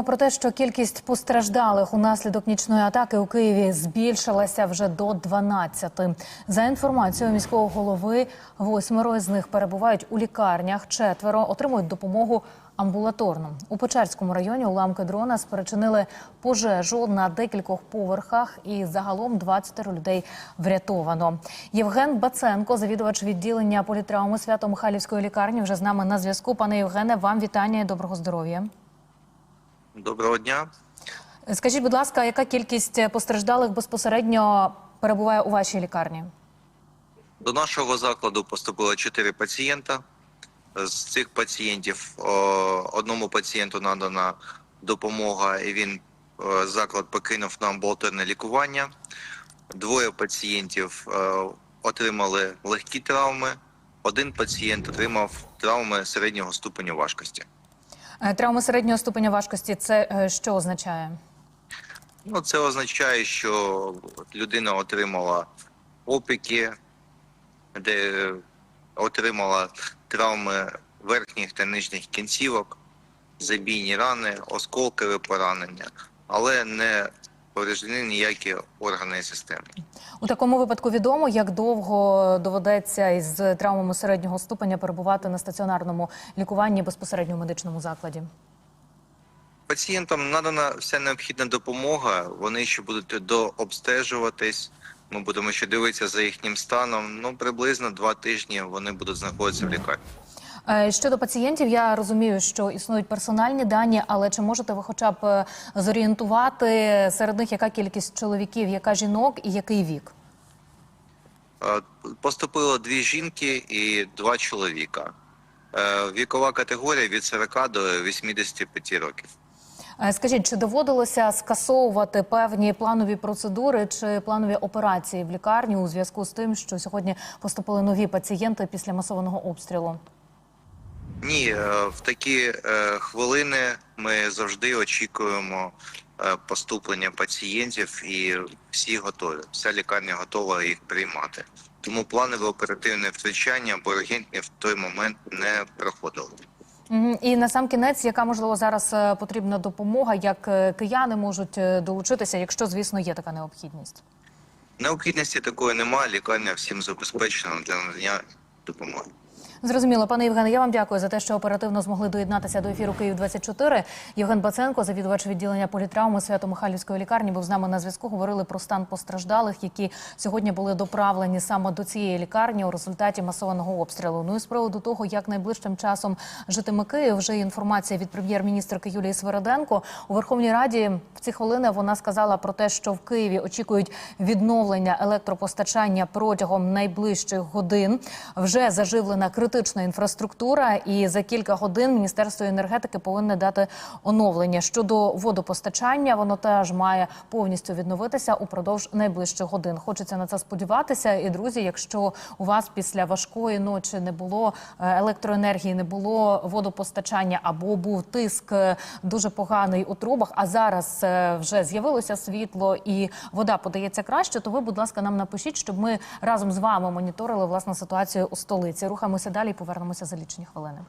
Про те, що кількість постраждалих унаслідок нічної атаки у Києві збільшилася вже до 12. За інформацією міського голови, восьмеро з них перебувають у лікарнях, четверо отримують допомогу амбулаторно. У Печерському районі уламки дрона спричинили пожежу на декількох поверхах, і загалом 20 людей врятовано. Євген Баценко, завідувач відділення політравми Свято-Михайлівської лікарні, вже з нами на зв'язку. Пане Євгене, вам вітання і доброго здоров'я. Доброго дня. Скажіть, будь ласка, яка кількість постраждалих безпосередньо перебуває у вашій лікарні? До нашого закладу поступило 4 пацієнта. З цих пацієнтів одному пацієнту надана допомога, і він заклад покинув на амбулаторне лікування. Двоє пацієнтів отримали легкі травми. Один пацієнт отримав травми середнього ступеню важкості. Е, Травми середнього ступеня важкості це е, що означає? Ну, це означає, що людина отримала опіки, де отримала травми верхніх та нижніх кінцівок, забійні рани, осколкові поранення, але не повреждені ніякі органи і системи. У такому випадку відомо, як довго доведеться із травмами середнього ступеня перебувати на стаціонарному лікуванні безпосередньо в медичному закладі. Пацієнтам надана вся необхідна допомога. Вони ще будуть дообстежуватись. Ми будемо ще дивитися за їхнім станом. Ну приблизно два тижні вони будуть знаходитися в лікарні. Е, Щодо пацієнтів, я розумію, що існують персональні дані, але чи можете ви хоча б е, зорієнтувати серед них яка кількість чоловіків, яка жінок і який вік? Е, Поступило дві жінки і два чоловіка. Вікова категорія від 40 до 85 років. Скажіть, чи доводилося скасовувати певні планові процедури чи планові операції в лікарні у зв'язку з тим, що сьогодні поступили нові пацієнти після масованого обстрілу? Ні, е, в такі е, хвилини ми завжди очікуємо е, поступлення пацієнтів, і всі готові. Вся лікарня готова їх приймати. Тому планове оперативне втручання або ургентні в той момент не проходили. І на сам кінець, яка можливо зараз потрібна допомога, як кияни можуть долучитися, якщо звісно є така необхідність? Необхідності такої немає. Лікарня всім забезпечена для надання допомоги. Зрозуміло, пане Євгене, я вам дякую за те, що оперативно змогли доєднатися до ефіру Київ 24 Євген Баценко, завідувач відділення політравми Свято-Михайлівської лікарні, був з нами на зв'язку. Говорили про стан постраждалих, які сьогодні були доправлені саме до цієї лікарні у результаті масованого обстрілу. Ну і з приводу того, як найближчим часом житиме Київ, вже інформація від прем'єр-міністрки Юлії Свериденко у Верховній Раді. В ці хвилини вона сказала про те, що в Києві очікують відновлення електропостачання протягом найближчих годин. Вже заживлена критична інфраструктура, і за кілька годин Міністерство енергетики повинне дати оновлення щодо водопостачання. Воно теж має повністю відновитися упродовж найближчих годин. Хочеться на це сподіватися. І друзі, якщо у вас після важкої ночі не було е, електроенергії, не було водопостачання або був тиск е, дуже поганий у трубах, а зараз е, вже з'явилося світло і вода подається краще, то ви, будь ласка, нам напишіть, щоб ми разом з вами моніторили власне ситуацію у столиці. Рухаємося далі і повернемося за лічені хвилини.